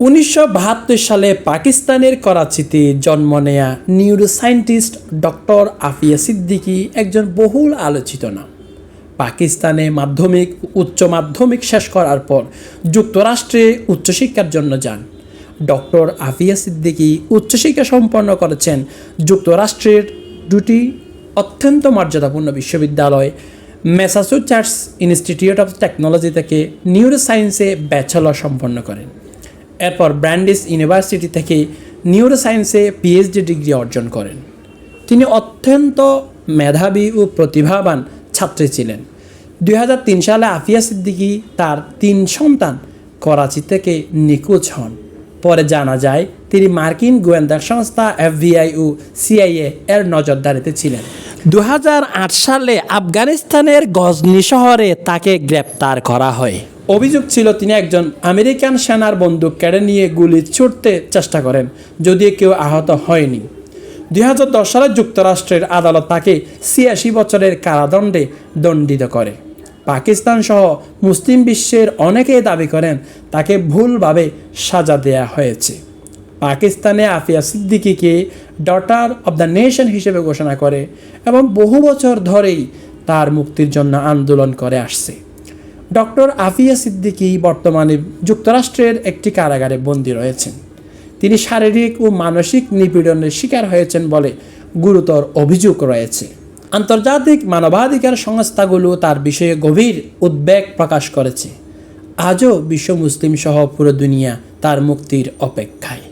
উনিশশো বাহাত্তর সালে পাকিস্তানের করাচিতে জন্ম নেয়া নিউরোসায়েন্টিস্ট ডক্টর আফিয়া সিদ্দিকি একজন বহুল আলোচিত নাম। পাকিস্তানে মাধ্যমিক, উচ্চ মাধ্যমিক শেষ করার পর যুক্তরাষ্ট্রে উচ্চশিক্ষার জন্য যান। ডক্টর আফিয়া সিদ্দিকী উচ্চশিক্ষা সম্পন্ন করেছেন যুক্তরাষ্ট্রের দুটি অত্যন্ত মর্যাদাপূর্ণ বিশ্ববিদ্যালয়, ম্যাসাচুসেটস ইনস্টিটিউট অফ টেকনোলজি থেকে নিউরোসায়েন্সে ব্যাচেলর সম্পন্ন করেন। এরপর ব্র্যান্ডিস ইউনিভার্সিটি থেকে নিউরোসায়েন্সে পিএইচডি ডিগ্রি অর্জন করেন। তিনি অত্যন্ত মেধাবী ও প্রতিভাবান ছাত্রী ছিলেন। দু হাজার তিন সালে আফিয়া সিদ্দিকী তার তিন সন্তান করাচি থেকে নিখোঁজ হন। পরে জানা যায়, তিনি মার্কিন গোয়েন্দা সংস্থা এফবিআই ও সিআইএ এর নজরদারিতে ছিলেন। দু হাজার আট সালে আফগানিস্তানের গজনি শহরে তাকে গ্রেপ্তার করা হয়। অভিযোগ ছিল, তিনি একজন আমেরিকান সেনার বন্দুক কেড়ে নিয়ে গুলি ছুটতে চেষ্টা করেন, যদিও কেউ আহত হয়নি। দুই হাজার দশ সালে যুক্তরাষ্ট্রের আদালত তাকে ছিয়াশি বছরের কারাদণ্ডে দণ্ডিত করে। পাকিস্তান সহ মুসলিম বিশ্বের অনেকেই দাবি করেন, তাকে ভুলভাবে সাজা দেয়া হয়েছে। পাকিস্তানে আফিয়া সিদ্দিকিকে ডটার অব দ্য নেশন হিসেবে ঘোষণা করে এবং বহু বছর ধরেই তার মুক্তির জন্য আন্দোলন করে আসছে। ডক্টর আফিয়া সিদ্দিকী বর্তমানে যুক্তরাষ্ট্রের একটি কারাগারে বন্দী রয়েছেন। তিনি শারীরিক ও মানসিক নিপীড়নের শিকার হয়েছেন বলে গুরুতর অভিযোগ রয়েছে। আন্তর্জাতিক মানবাধিকার সংস্থাগুলো তার বিষয়ে গভীর উদ্বেগ প্রকাশ করেছে। আজও বিশ্ব মুসলিম সহ পুরো দুনিয়া তার মুক্তির অপেক্ষায়।